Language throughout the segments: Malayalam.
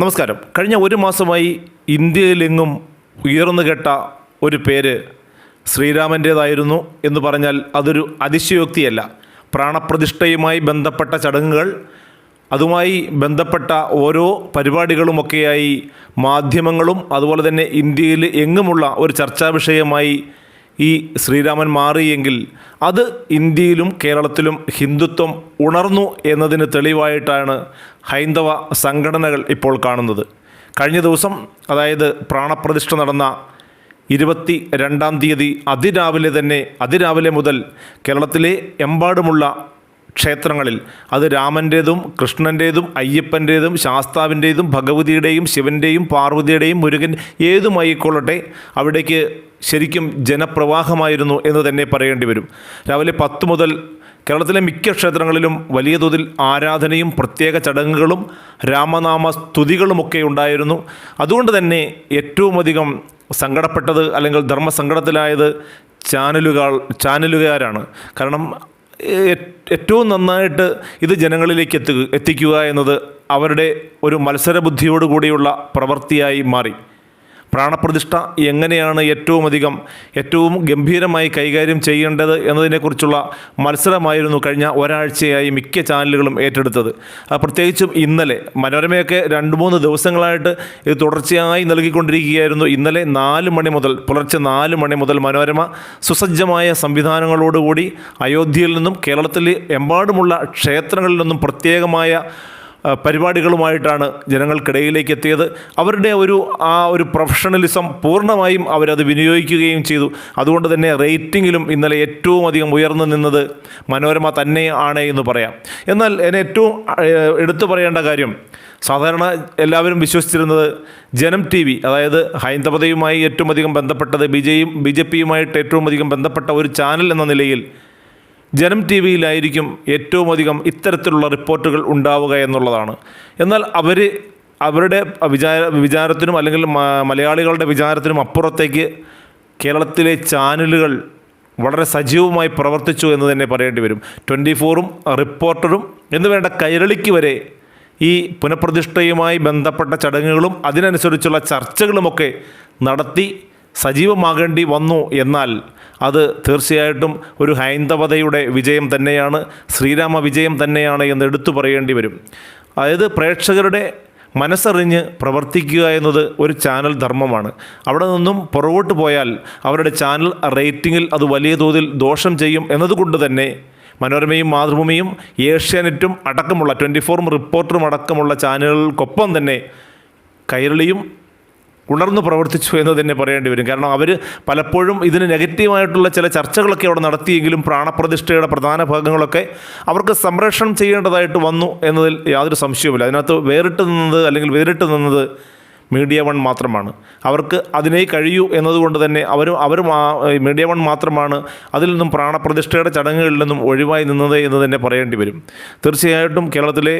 നമസ്കാരം. കഴിഞ്ഞ ഒരു മാസമായി ഇന്ത്യയിലെങ്ങും ഉയർന്നു കേട്ട ഒരു പേര് ശ്രീരാമന്റേതായിരുന്നു എന്ന് പറഞ്ഞാൽ അതൊരു അതിശയോക്തിയല്ല. പ്രാണപ്രതിഷ്ഠയുമായി ബന്ധപ്പെട്ട ചടങ്ങുകൾ അതുമായി ബന്ധപ്പെട്ട ഓരോ പരിപാടികളുമൊക്കെയായി മാധ്യമങ്ങളും അതുപോലെ തന്നെ ഇന്ത്യയിൽ എങ്ങുമുള്ള ഒരു ചർച്ചാ വിഷയമായി ഈ ശ്രീരാമൻ മാറിയെങ്കിൽ അത് ഇന്ത്യയിലും കേരളത്തിലും ഹിന്ദുത്വം ഉണർന്നു എന്നതിന് തെളിവായിട്ടാണ് ഹൈന്ദവ സംഘടനകൾ ഇപ്പോൾ കാണുന്നത്. കഴിഞ്ഞ ദിവസം അതായത് പ്രാണപ്രതിഷ്ഠ നടന്ന ഇരുപത്തി രണ്ടാം തീയതി അതിരാവിലെ തന്നെ അതിരാവിലെ മുതൽ കേരളത്തിലെ എമ്പാടുമുള്ള ക്ഷേത്രങ്ങളിൽ അത് രാമന്റേതും കൃഷ്ണന്റേതും അയ്യപ്പന്റേതും ശാസ്താവിന്റേതും ഭഗവതിയുടെയും ശിവന്റെയും പാർവതിയുടെയും മുരുകൻ ഏതുമായിക്കൊള്ളട്ടെ അവിടേക്ക് ശരിക്കും ജനപ്രവാഹമായിരുന്നു എന്ന് തന്നെ പറയേണ്ടി വരും. രാവിലെ പത്ത് മുതൽ കേരളത്തിലെ മിക്ക ക്ഷേത്രങ്ങളിലും വലിയ തോതിൽ ആരാധനയും പ്രത്യേക ചടങ്ങുകളും രാമനാമ സ്തുതികളുമൊക്കെ ഉണ്ടായിരുന്നു. അതുകൊണ്ട് തന്നെ ഏറ്റവും അധികം സങ്കടപ്പെട്ടത് അല്ലെങ്കിൽ ധർമ്മസങ്കടത്തിലായത് ചാനലുകൾ ചാനലുകാരാണ്. കാരണം ഏറ്റവും നന്നായിട്ട് ഇത് ജനങ്ങളിലേക്ക് എത്തുക എത്തിക്കുക എന്നത് അവരുടെ ഒരു മത്സരബുദ്ധിയോടുകൂടിയുള്ള പ്രവൃത്തിയായി മാറി. പ്രാണപ്രതിഷ്ഠ എങ്ങനെയാണ് ഏറ്റവും അധികം ഏറ്റവും ഗംഭീരമായി കൈകാര്യം ചെയ്യേണ്ടത് എന്നതിനെക്കുറിച്ചുള്ള മത്സരമായിരുന്നു കഴിഞ്ഞ ഒരാഴ്ചയായി മിക്ക ചാനലുകളും ഏറ്റെടുത്തത്. പ്രത്യേകിച്ചും ഇന്നലെ. മനോരമയൊക്കെ രണ്ട് മൂന്ന് ദിവസങ്ങളായിട്ട് ഇത് തുടർച്ചയായി നൽകിക്കൊണ്ടിരിക്കുകയായിരുന്നു. ഇന്നലെ നാല് മണി മുതൽ പുലർച്ചെ നാല് മണി മുതൽ മനോരമ സുസജ്ജമായ സംവിധാനങ്ങളോടുകൂടി അയോധ്യയിൽ നിന്നും കേരളത്തിൽ എമ്പാടുമുള്ള ക്ഷേത്രങ്ങളിൽ നിന്നും പ്രത്യേകമായ പരിപാടികളുമായിട്ടാണ് ജനങ്ങൾക്കിടയിലേക്ക് എത്തിയത്. അവരുടെ ഒരു ആ ഒരു പ്രൊഫഷണലിസം പൂർണമായും അവരത് വിനിയോഗിക്കുകയും ചെയ്തു. അതുകൊണ്ട് തന്നെ റേറ്റിങ്ങിലും ഇന്നലെ ഏറ്റവും അധികം ഉയർന്നു നിന്നത് മനോരമ തന്നെ ആണ് എന്ന് പറയാം. എന്നാൽ എന്നെ ഏറ്റവും എടുത്തു പറയേണ്ട കാര്യം സാധാരണ എല്ലാവരും വിശ്വസിച്ചിരുന്നത് ജനം ടി വി അതായത് ഹൈന്ദവതയുമായി ഏറ്റവും അധികം ബന്ധപ്പെട്ടത് ബി ജെയും ബി ജെ പിയുമായിട്ട് ഏറ്റവും അധികം ബന്ധപ്പെട്ട ഒരു ചാനൽ എന്ന നിലയിൽ ജനം ടി വിയിലായിരിക്കും ഏറ്റവും അധികം ഇത്തരത്തിലുള്ള റിപ്പോർട്ടുകൾ ഉണ്ടാവുക എന്നുള്ളതാണ്. എന്നാൽ അവർ അവരുടെ വിചാര വിചാരത്തിനും അല്ലെങ്കിൽ മലയാളികളുടെ വിചാരത്തിനും അപ്പുറത്തേക്ക് കേരളത്തിലെ ചാനലുകൾ വളരെ സജീവമായി പ്രവർത്തിച്ചു എന്ന് തന്നെ പറയേണ്ടി വരും. ട്വന്റി ഫോറും റിപ്പോർട്ടറും എന്ന് വേണ്ട കൈരളിക്ക് വരെ ഈ പുനഃപ്രതിഷ്ഠയുമായി ബന്ധപ്പെട്ട ചടങ്ങുകളും അതിനനുസരിച്ചുള്ള ചർച്ചകളുമൊക്കെ നടത്തി സജീവമാകേണ്ടി വന്നു എന്നാൽ അത് തീർച്ചയായിട്ടും ഒരു ഹൈന്ദവതയുടെ വിജയം തന്നെയാണ് ശ്രീരാമ വിജയം തന്നെയാണ് എന്ന് എടുത്തു പറയേണ്ടി വരും. അതായത് പ്രേക്ഷകരുടെ മനസ്സറിഞ്ഞ് പ്രവർത്തിക്കുക എന്നത് ഒരു ചാനൽ ധർമ്മമാണ്. അവിടെ നിന്നും പുറകോട്ട് പോയാൽ അവരുടെ ചാനൽ റേറ്റിങ്ങിൽ അത് വലിയ തോതിൽ ദോഷം ചെയ്യും എന്നതുകൊണ്ട് തന്നെ മനോരമയും മാതൃഭൂമിയും ഏഷ്യാനെറ്റും അടക്കമുള്ള ട്വന്റി ഫോറും റിപ്പോർട്ടറും അടക്കമുള്ള ചാനലുകൾക്കൊപ്പം തന്നെ കൈരളിയും ഉണർന്നു പ്രവർത്തിച്ചു എന്ന് തന്നെ പറയേണ്ടി വരും. കാരണം അവർ പലപ്പോഴും ഇതിന് നെഗറ്റീവായിട്ടുള്ള ചില ചർച്ചകളൊക്കെ അവിടെ നടത്തിയെങ്കിലും പ്രാണപ്രതിഷ്ഠയുടെ പ്രധാന ഭാഗങ്ങളൊക്കെ അവർക്ക് സംരക്ഷണം ചെയ്യേണ്ടതായിട്ട് വന്നു എന്നതിൽ യാതൊരു സംശയവുമില്ല. അതിനകത്ത് വേറിട്ട് നിന്നത് അല്ലെങ്കിൽ വേറിട്ട് നിന്നത് മീഡിയ വൺ മാത്രമാണ്. അവർക്ക് അതിനേ കഴിയൂ എന്നതുകൊണ്ട് തന്നെ അവരും അവരും മീഡിയ വൺ മാത്രമാണ് അതിൽ നിന്നും പ്രാണപ്രതിഷ്ഠയുടെ ചടങ്ങുകളിൽ നിന്നും ഒഴിവായി നിന്നത് എന്ന് തന്നെ പറയേണ്ടി വരും. തീർച്ചയായിട്ടും കേരളത്തിലെ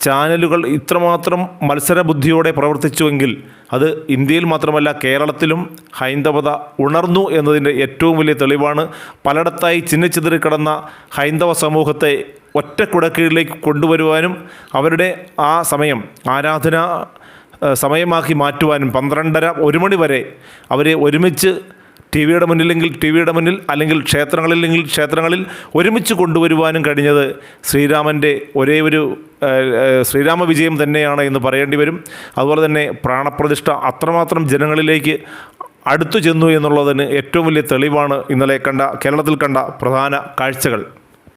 ചാനലുകൾ ഇത്രമാത്രം മത്സരബുദ്ധിയോടെ പ്രവർത്തിച്ചുവെങ്കിൽ അത് ഇന്ത്യയിൽ മാത്രമല്ല കേരളത്തിലും ഹൈന്ദവത ഉണർന്നു എന്നതിന്റെ ഏറ്റവും വലിയ തെളിവാണ്. പലയിടത്തായി ചിന്നിച്ചിതറി കിടന്ന ഹൈന്ദവ സമൂഹത്തെ ഒറ്റക്കുടക്കീഴിലേക്ക് കൊണ്ടുവരുവാനും അവരുടെ ആ സമയം ആരാധന സമയമാക്കി മാറ്റുവാനും പന്ത്രണ്ടര ഒരു മണി വരെ അവരെ ഒരുമിച്ച് ടി വിയുടെ മുന്നിലെങ്കിൽ ടി വിയുടെ മുന്നിൽ അല്ലെങ്കിൽ ക്ഷേത്രങ്ങളിലെങ്കിൽ ക്ഷേത്രങ്ങളിൽ ഒരുമിച്ച് കൊണ്ടുവരുവാനും കഴിഞ്ഞത് ശ്രീരാമന്റെ ഒരേ ഒരു ശ്രീരാമ വിജയം തന്നെയാണ് എന്ന് പറയേണ്ടി വരും. അതുപോലെ തന്നെ പ്രാണപ്രതിഷ്ഠ അത്രമാത്രം ജനങ്ങളിലേക്ക് അടുത്തു ചെന്നു എന്നുള്ളതിന് ഏറ്റവും വലിയ തെളിവാണ് ഇന്നലെ കണ്ട കേരളത്തിൽ കണ്ട പ്രധാന കാഴ്ചകൾ.